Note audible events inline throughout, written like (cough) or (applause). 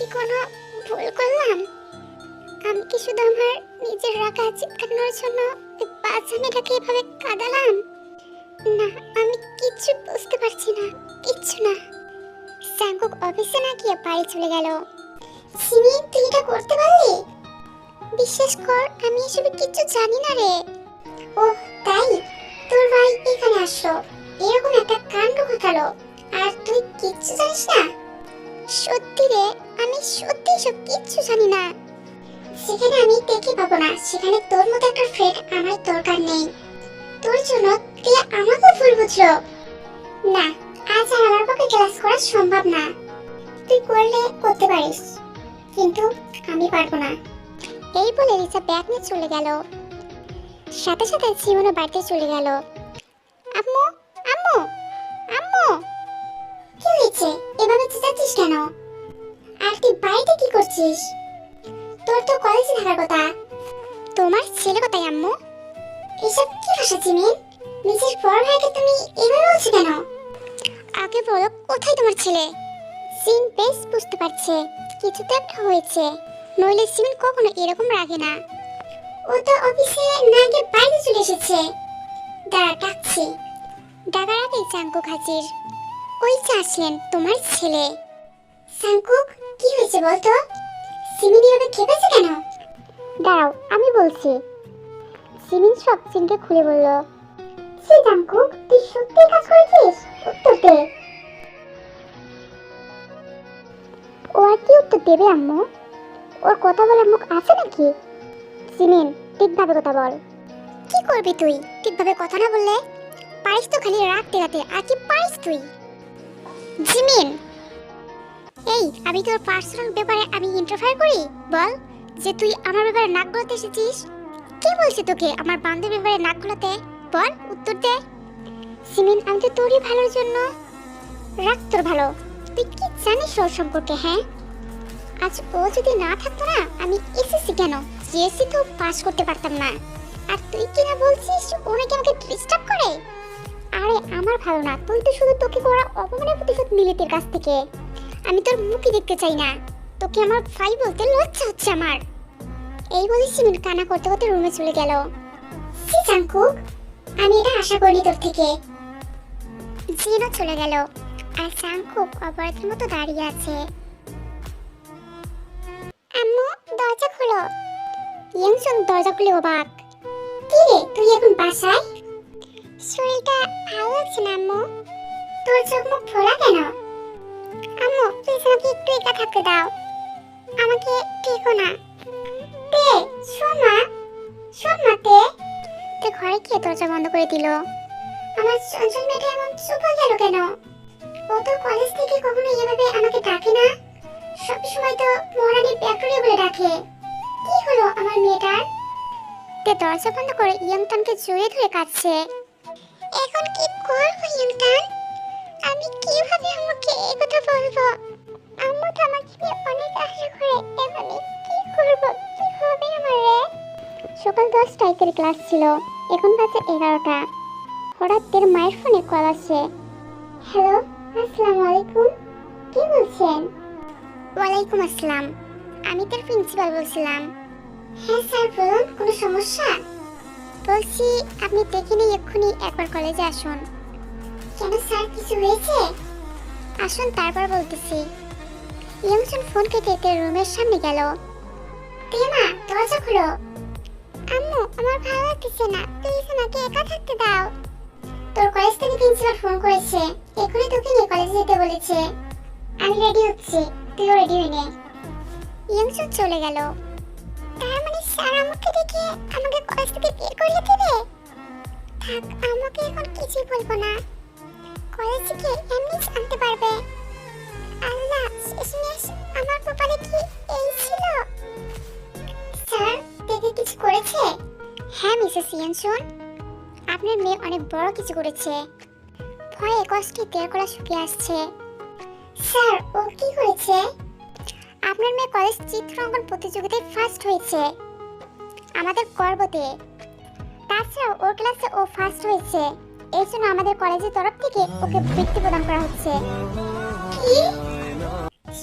কি কোনো ভুল করলাম? আমি কি শুধু আমার নিজের রাগা চিৎকানোর জন্য পাঁচ মেয়েটাকে এভাবে কাঁদালাম? না, আমি কিচ্ছু বুঝতে পারছি না, কিচ্ছু না। স্যাংকুক অফিসে না গিয়ে বাড়ি চলে গেল। সিমি, তুই এটা করতে পারলি? বিশ্বাস কর, আমি এসবে কিচ্ছু জানি না রে। ও, তাই? তোর ভাই এখানে আসলো। এরকম একটা কাণ্ড ঘটালো। আর তুই কিচ্ছু জানিস না? সত্যি রে আমি সত্যি সব কিচ্ছু জানি না। সেখানে আমি দেখে পাবো না, সেখানে তোর মতো একটা ফ্রেন্ড আমার দরকার নেই। তোর জন্য তুই আমাকে ভুল বুঝলো। না, আজ আর আমার পক্ষে ক্লাস করা সম্ভব না। তুই করলে করতে পারিস, কিন্তু আমি পারব না। এই বলে রিসা ব্যাগ নিয়ে চলে গেল। সাথে সাথে জীবনও বাড়িতে চলে গেল। আম্মু আম্মু আম্মু! কি হয়েছে? এভাবে চেঁচাচ্ছিস কেন? আর তুই বাড়িতে কি করছিস? তোর তো কলেজে থাকার কথা। তোমার ছেলে কোথায়, আম্মু? এসব কি ভাষা জিমিন নিজের বড় ভাইকে তুমি এভাবে বলছো কেন? আগে বলো, কোথায় তোমার ছেলে? সিন বেশ বুঝতে পারছে কিছু তো একটা হয়েছে। নইলে সিমিন কখনো এরকম রাগে না। ও তো অফিসে না গিয়ে বাইরে চলে এসেছে। দাঁড়া, ডাকছি। ডাকার আগেই চাঙ্কুক হাজির। ওই যে আসলেন তোমার ছেলে। সাংকুক কি হয়েছে বলতো? সিমিন এভাবে খেপেছে কেন? দাঁড়াও আমি বলছি। সিমিন সব সিনকে খুলে বলল সে জাঙ্কুক তুই সত্যি কাজ করেছিস? উত্তর দে। ও আর কি উত্তর দেবে আম্মু? ওর কথা বলার মুখ আছে নাকি? সিমিন ঠিকভাবে কথা বল। কি করবি তুই? ঠিকভাবে কথা না বললে? পারিস তো খালি রাত দেখাতে আর কি পারিস তুই? জিমিন এই, আমি তোর পার্সোনাল ব্যাপারে আমি ইন্টারফেয়ার করি? বল, যে তুই আমার ব্যাপারে নাক গলাতে এসেছিস। কে বলছে তোকে আমার বান্ধবীর ব্যাপারে নাক গলাতে? বল, উত্তর দে। সিমিন, আমি তো তোরই ভালোর জন্য। রাখ তোর ভালো। তুই কি জানিস ওর সম্পর্কে হ্যাঁ? আজ ও যদি না থাকতো না, আমি এসএসসি কেন? জিএসসি তো পাস করতে পারতাম না। আর তুই কিনা বলছিস, ও নাকি আমাকে ডিস্টার্ব করে? আরে, আমার ভালো না। তুই তো শুধু তোকে করা অপমানের প্রতিশোধ নিলি তোর কাছ থেকে। আমি তোর মুখই দেখতে চাই না। তোকে আমার ভাই বলতে লজ্জা হচ্ছে আমার। এই বলে সিমিন কানা করতে করতে রুমে চলে গেল। সি আমি এটা আশা করিনি তোর থেকে। জিনও চলে গেল আর চাঙ্কুক অপরাধের মতো দাঁড়িয়ে আছে। আম্মু, দরজা খোলো। ইয়ংসন দরজা খুলে অবাক। কি রে, তুই এখন বাসায়? শরীরটা ভালো লাগছে না আম্মু? তোর চোখ মুখ ফোলা কেন? থাকতে দাও। আমাকে টেকো না। তে, শোন মা। শোন মা তে। তে ঘরে গিয়ে দরজা বন্ধ করে দিল। আমার চঞ্চল মেয়েটা এমন চুপ হয়ে গেল কেন? ও তো কলেজ থেকে কখনো এভাবে আমাকে ডাকে না। সব সময় তো মহারানী ব্যাকটেরিয়া বলে ডাকে। কি হলো আমার মেয়েটার? তে দরজা বন্ধ করে ইয়ংটানকে জড়িয়ে ধরে কাঁদছে। এখন কি করব ইয়ংটান আমি কীভাবে আমাকে এই কথা বলব? সকাল দশটায় তোর ক্লাস ছিল। এখন বাজে এগারোটা। হঠাৎ তোর মায়ের ফোনে কল আসে। হ্যালো আসসালামু আলাইকুম। কি বলছেন? ওয়ালাইকুম আসসালাম। আমি তোর প্রিন্সিপাল বলছিলাম। হ্যাঁ স্যার বলুন কোনো সমস্যা? বলছি আপনি দেখে নিয়ে এক্ষুনি একবার কলেজে আসুন। কেন স্যার কিছু হয়েছে? আসুন তারপর বলতেছি। ইয়ংসন ফোন কেটে তের রুমের সামনে গেল। তেমা দরজা খুলো। আম্মু, আমার ভালো লাগতেছে না। প্লিজ আমাকে একা থাকতে দাও। তোর কলেজ থেকে প্রিন্সিপাল ফোন করেছে। এখনই তোকে নিয়ে কলেজে যেতে বলেছে। আমি রেডি হচ্ছি। তুইও রেডি হয়ে নে। ইয়ংসন চলে গেল। তার মানে স্যার আমাকে দেখে আমাকে কলেজ থেকে বের করিয়ে দেবে? থাক, আমাকে এখন কিছুই বলব না। কলেজ থেকে এমনি জানতে পারবে। আল্লাহ শেষমেশ আমার কপালে হ্যাঁ মিসেস ইয়ানসন। আপনার মেয়ে অনেক বড় কিছু করেছে। ভয়ে কষ্টে দেড় করা শুকিয়ে আসছে। স্যার, ও কি করেছে? আপনার মেয়ে কলেজ চিত্রাঙ্কন প্রতিযোগিতায় ফার্স্ট হয়েছে। আমাদের গর্বতে। তাছাড়াও ওর ক্লাসে ও ফার্স্ট হয়েছে। এই জন্য আমাদের কলেজের তরফ থেকে ওকে বৃত্তি প্রদান করা হচ্ছে।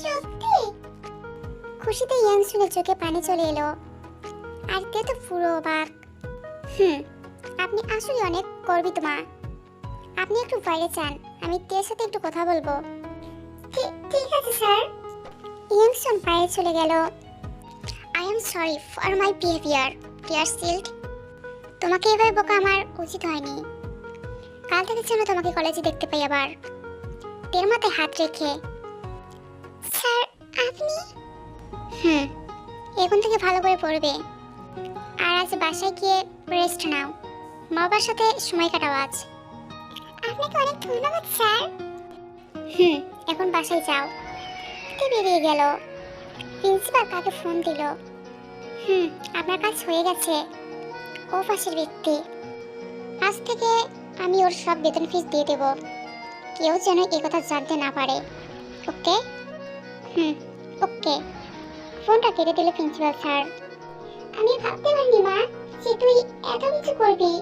সত্যি? খুশিতে ইয়াংসুনের চোখে পানি চলে এলো। আর তে তো পুরো অবাক। হুম, আপনি আসলে অনেক গর্বিত, মা। আপনি একটু বাইরে চান আমি তের সাথে একটু কথা বলব। ঠিক আছে, স্যার। ইয়াংসন বাইরে চলে গেল। I am sorry for my behaviour dear sealed তোমাকে এভাবে বোকা আমার উচিত হয়নি। কাল থেকে যেন তোমাকে কলেজে দেখতে পাই আবার। তের মাথায় হাত রেখে। স্যার, আপনি? হুম, এখন থেকে ভালো করে পড়বে। আর আজ বাসায় গিয়ে রেস্ট নাও। বাবার সাথে সময় কাটাও আজ। আপনাকে অনেক ধন্যবাদ, স্যার। হুম, এখন বাসায় যাও। তে বেরিয়ে গেল? প্রিন্সিপাল কাকে ফোন দিল? হুম, আপনার কাজ হয়ে গেছে। ও পাশের ব্যক্তি। আজ থেকে আমি ওর সব বেতন ফিস দিয়ে দেব। কেউ যেন এ কথা জানতে না পারে। ওকে? হুম, ওকে। ফোনটা কেটে দিল প্রিন্সিপাল স্যার। আমি ভাবতে পারিনি, মা। যে তুই এত কিছু করবি।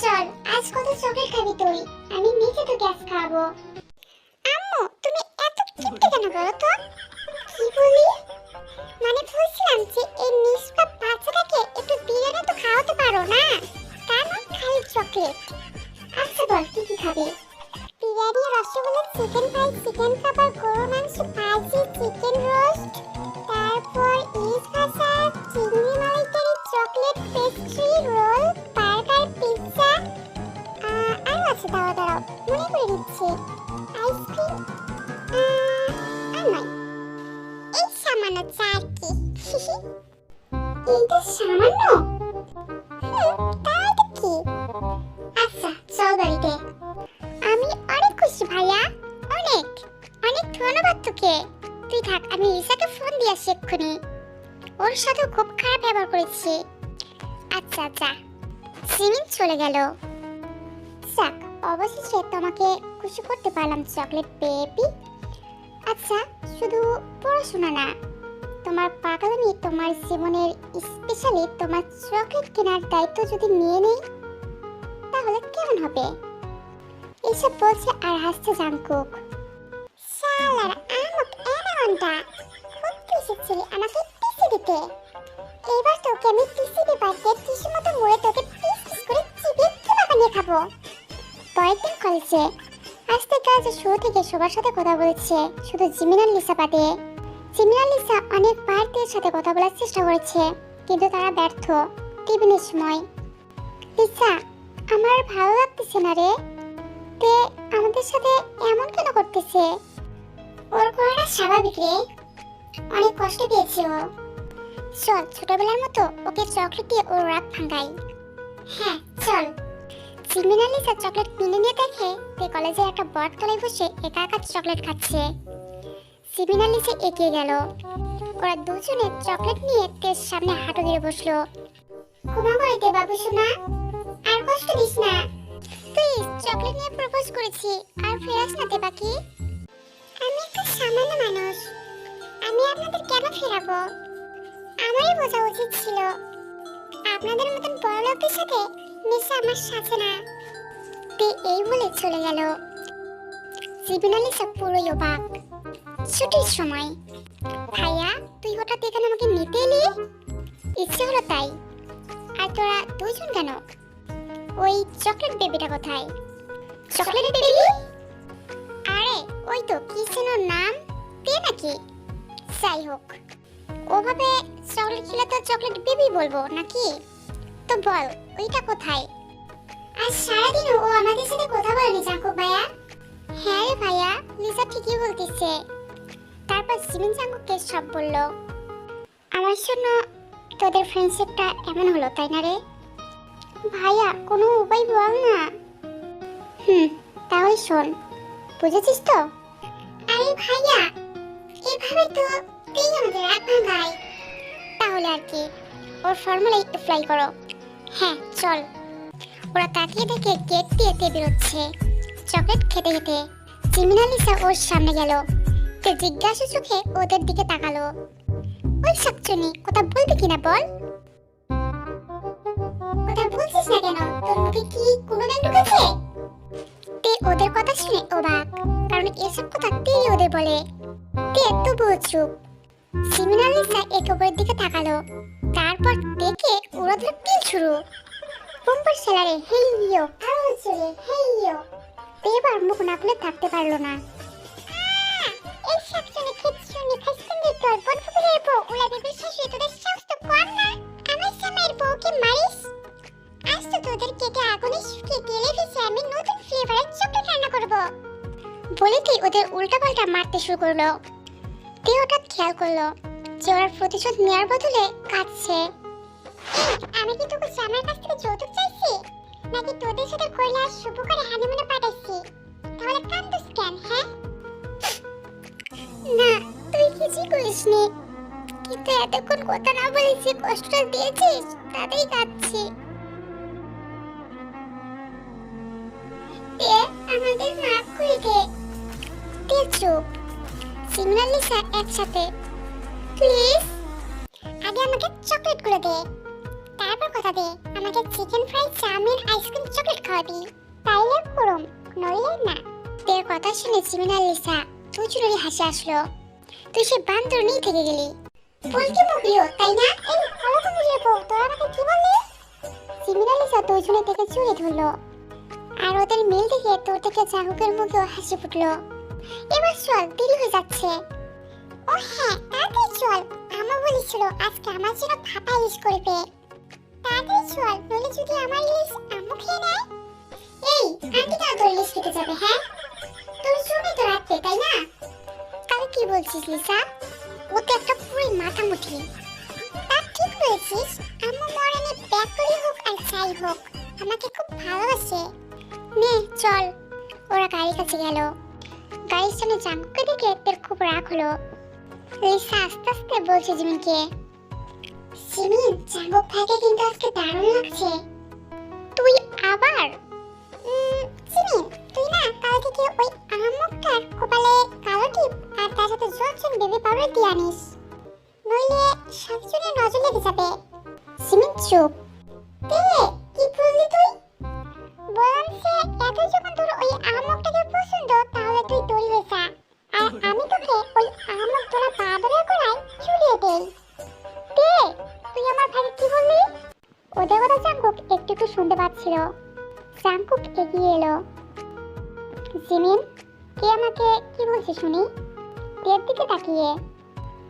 চল, আজ কত চকলেট খাবি তুই? আমি নিজে তো গ্যাস খাব। আম্মু, তুমি এত চিন্তা কেন করো তো? কি বলি? মানে বলছিলাম যে এই নিষ্পাপ বাচ্চাটাকে একটু বিরিয়ানি তো খাওয়াতে পারো না? তা না খালি চকলেট। আচ্ছা বল কি কি খাবি? Biryani, rasgulla chicken fry chicken কাবাব গরু মাংস, ভাজি চিকেন রোস্ট দিচ্ছি আইসক্রিম? আর নয়। এই সামান্য চা আর কি। (laughs) সামান্য। অবশেষে তোমাকে খুশি করতে পারলাম চকলেট বেবি আচ্ছা শুধু পড়াশোনা না, তোমার পাগলামি, তোমার জীবনের স্পেশালি তোমার চকলেট কেনার দায়িত্ব যদি নিয়ে নেই, তাহলে কেমন হবে? এসব বলছে আর হাসছে জাংকুক। শালার আমক এনাগন্টা খুব এসেছিলি আমাকে পিসি দিতে। এবার তোকে আমি পিসি দিবাকে টিসু মতো মুড়ে তোকে পিস পিস করে চিবিয়ে কিমা বানিয়ে খাব? পরের দিন কলেজে আজ থেকে আজ শুরু থেকে সবার সাথে কথা বলেছে, শুধু জিমিনার লিসা বাদে। জিমিনার লিসা অনেক তের সাথে কথা বলার চেষ্টা করেছে, কিন্তু তারা ব্যর্থ টিফিনের সময় লিসা, আমার ভালো লাগতেছে না রে। তে, আমাদের সাথে এমন কেন করতেছে? ওর করাটা স্বাভাবিক রে। অনেক কষ্ট পেয়েছে ও। চল, ছোটবেলার মতো ওকে চকলেট দিয়ে ওর রাগ ভাঙাই। হ্যাঁ চল। সিমিনা লিসা চকলেট কিনে নিয়ে দেখে তে কলেজে একটা বটতলায় বসে একা একা চকলেট খাচ্ছে। সিমিনা লিসা এগিয়ে গেল। ওরা দুজনে চকলেট নিয়ে তের সামনে হাঁটু দিয়ে বসল। ক্ষমা করে দে বাবু সোনা, আর কষ্ট দিস না। প্লিজ চকলেট নিয়ে প্রপোজ করেছি, আর ফেরাস না দে বাকি। আমি একটা সামান্য মানুষ, আমি আপনাদের কেন ফেরাবো? আমারই বোঝা উচিত ছিল। আপনাদের মতন বড় লোকদের সাথে মিশে আমার সাথে না। তে এই বলে চলে গেল। সিবিনালি সব পুরোই অবাক। ছুটির সময়। ভাইয়া, তুই হঠাৎ এখানে আমাকে নিতে এলি? ইচ্ছে হলো তাই। আর তোরা দুজন কেন? ওই চকলেট বেবিটা কোথায়? Chocolate baby? আরে, ওই তো কি নাম? তে নাকি? যাই হোক। ওভাবে চকলেট খেলে তো চকলেট বেবি বলব, নাকি? তো বল ওইটা কোথায়? আজ সারাদিন ও আমাদের সাথে কথা বলেনি জাঙ্কুক ভাইয়া হ্যাঁ রে ভাইয়া লিসা ঠিকই বলতেছে। তারপর সিমিন জাঙ্কুককে সব বলল। আমার জন্য তোদের ফ্রেন্ডশিপটা এমন হলো তাই না রে? ভাইয়া কোনো উপায় বল না। হুম তাহলে শোন বুঝেছিস তো? আরে ভাইয়া এভাবে তো তুই আমাদের রাগ ভাঙাই তাহলে আর কি ওর ফর্মুলা একটু অ্যাপ্লাই করো। হ্যাঁ চল। ওরা তাকিয়ে দেখে গেট দিয়ে তে বেরোচ্ছে। চকলেট খেতে খেতে জিমিনা, লিসা ওর সামনে গেল। তে জিজ্ঞাসা চোখে ওদের দিকে তাকালো। ওই শাকচুনি কথা বলবি কিনা বল? কথা বলছিস না কেন? তোর মুখে কি কোনো ব্যাং ঢুকেছে? তে ওদের কথা শুনে অবাক, কারণ এসব কথা তেই ওদের বলে। তে তবুও চুপ। সিমিন লিসা একে অপরের দিকে তাকালো। তারপর দেখে ওরা পিল শুরু। পম্পার সেলারে, হেই ইয়ো। আরও চলে হেই ইয়ো। এবার মুখ না খুলে থাকতে পারল না। এই সাকচুনি খিচুনি খাইছুনি তোর বোন ফুকুরের বউ ওলা দেবে শাশুড়ি তোদের সাহস তো না। মারিস? আজ তো তোদের কেটে আগুনে শুকিয়ে তেলে ভেসে আমি নতুন ফ্লেভারের চকলেট রান্না করব। বলেতেই ওদের উল্টাপাল্টা মারতে শুরু করল। তে হঠাৎ খেয়াল করল। যে প্রতিশোধ নেওয়ার বদলে কাঁদছে। আমি কি তোকে জামার কাছ থেকে যৌতুক চাইছি? নাকি তোদের সাথে কৈলাস শুভ করে হানিমুনে পাঠাইছি? তাহলে কান্দুস কেন হ্যাঁ? না, তুই কিছুই করিসনি কিন্তু এতক্ষণ কথা না বলেছি কষ্টটা দিয়েছিস, তাতেই কাঁদছি। আমাদের মাফ করে দে। চুপ। সিগন্যাল লিসা একসাথে প্লিজ। আগে আমাকে চকলেটগুলো দে। তারপর কথা দে, আমাকে chicken fry chow mein ice cream chocolate খাওয়াবি। তাইলে করুম নইলে না। তোর কথা শুনে সিমিনাল লিসা প্রচুরই হাসি আসলো। তুই সে বান্দর নেই থেকে গেলি। বলতে মুগলিও তাই না? এই হলো তো মুগলিও বউ তোর আমাকে কি বললি? সিমিনাল লিসা দুজনে থেকে চুড়ে ধরলো। আর ওদের মিল দেখে তোর থেকে চাহুকের মুখেও হাসি ফুটলো। এবার চল, দেরি হয়ে যাচ্ছে। ও হ্যাঁ তাড়াতাড়ি চল। আমা বলেছিল আজকে আমার জন্য ভাপা ইলিশ করবে। তাড়াতাড়ি চল, নইলে যদি আমার ইলিশ আম্মু খেয়ে নেয়। এই আন্টি কেন তোর ইলিশ খেতে যাবে হ্যাঁ? তোর জন্য তো রাখবে তাই না? তাহলে কি বলছিস, লিসা? ও তো একটা পুরো মাথা মুঠি তা ঠিক বলেছিস, আম্মু মরণে ব্যাকরি হোক আর যাই হোক, আমাকে খুব ভালোবাসে। নে, চল। ওরা গাড়ির কাছে গেল। গাড়ির সামনে জাঙ্কুকে দেখে তের খুব রাগ হলো। লিসা, আস্তে আস্তে বলছে জিমিনকে। জিমিন জাঙ্কুক ভাইকে কিন্তু আজকে দারুণ লাগছে। তুই আবার? জিমিন, তুই না কাল থেকে ওই আহমকটার কপালে কালো টিপ আর তার সাথে জনসন বেবি পাউডার দিয়ে আনিস। নইলে সাতজনের নজর লেগে যাবে। জিমিন চুপ। তে, কি বললি তুই? বললাম যে এত যখন তোর ওই আহমকটাকে পছন্দ, তাহলে তুই তৈরি হয়ে যা। আর আমি তোকে ওই আহমক তোরা বাদরের গোড়ায় ঝুলিয়ে দেই। তে তুই আমার ভাই কি বললি? ওদের কথা জাঙ্কুক একটু একটু শুনতে পাচ্ছিল। জাঙ্কুক এগিয়ে এলো। জিমিন, কে আমাকে কি বলছে শুনি? তের দিকে তাকিয়ে।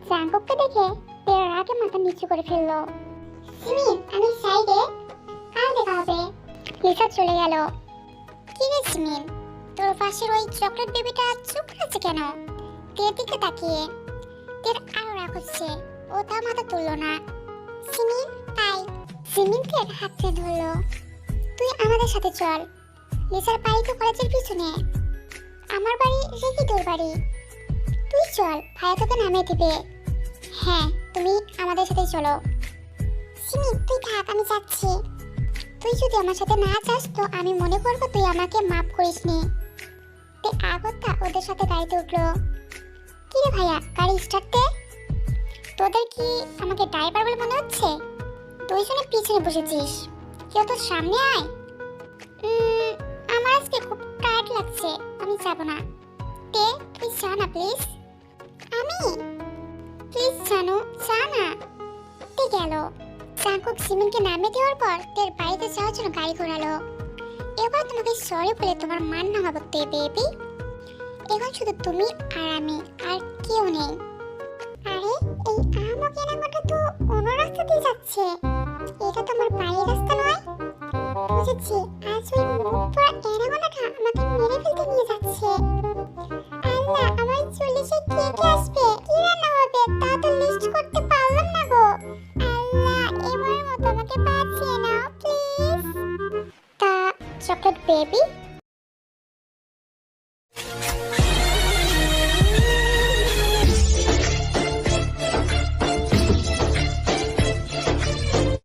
জাঙ্কুককে দেখে তের রাগে মাথা নিচু করে ফেলল। জিমিন, আমি সাইডে, কাল দেখা হবে। লিসা চলে গেল। কি রে জিমিন? তোর পাশের ওই চকলেট বেবিটা চুপ আছে কেন? তের দিকে তাকিয়ে। তের আরও রাগ হচ্ছে। ও তার মাথা তুললো না। সিমিন, তাই। সিমিন তের হাতে ধরলো। তুই আমাদের সাথে চল। লিসার বাড়ি তো কলেজের পিছনে। আমার বাড়ি রেখি তোর বাড়ি। তুই চল, ভাইয়া তোকে নামিয়ে দিবে। হ্যাঁ তুমি আমাদের সাথে চলো। সিমিন তুই থাক, আমি যাচ্ছি। তুই যদি আমার সাথে না যাস, তো আমি মনে করব তুই আমাকে মাফ করিস নি তে আগত্যা ওদের সাথে গাড়িতে উঠল। কি রে ভাইয়া, গাড়ি স্টার্ট দে তোদের কি আমাকে ড্রাইভার বলে মনে হচ্ছে? দুইজনে পিছনে বসেছিস। কেউ তোর সামনে আয়। আমার আজকে খুব টায়ার্ড লাগছে, আমি যাব না। তে, তুই যা না প্লিজ আমি? প্লিজ জানো যা না। তে গেল। চাঙ্কুক সিমেন্টকে নামিয়ে দেওয়ার পর তের বাড়িতে যাওয়ার জন্য গাড়ি ঘোরালো। এবার তোমাকে সরি বলে তোমার মান না হবে তে বেবি এখন শুধু তুমি আর আমি, আর কেউ নেই। আরে, এই আমক এনাগোটা তো অন্য রাস্তা দিয়ে যাচ্ছে। এটা তো আমার বাড়ির রাস্তা নয়। বুঝেছি, আজ ওই মুখ পড়া এনাগোনাটা আমাকে মেরে ফেলতে নিয়ে যাচ্ছে। আল্লাহ, আমার চল্লিশে কে কে আসবে? কি রান্না হবে? তা এবার মতো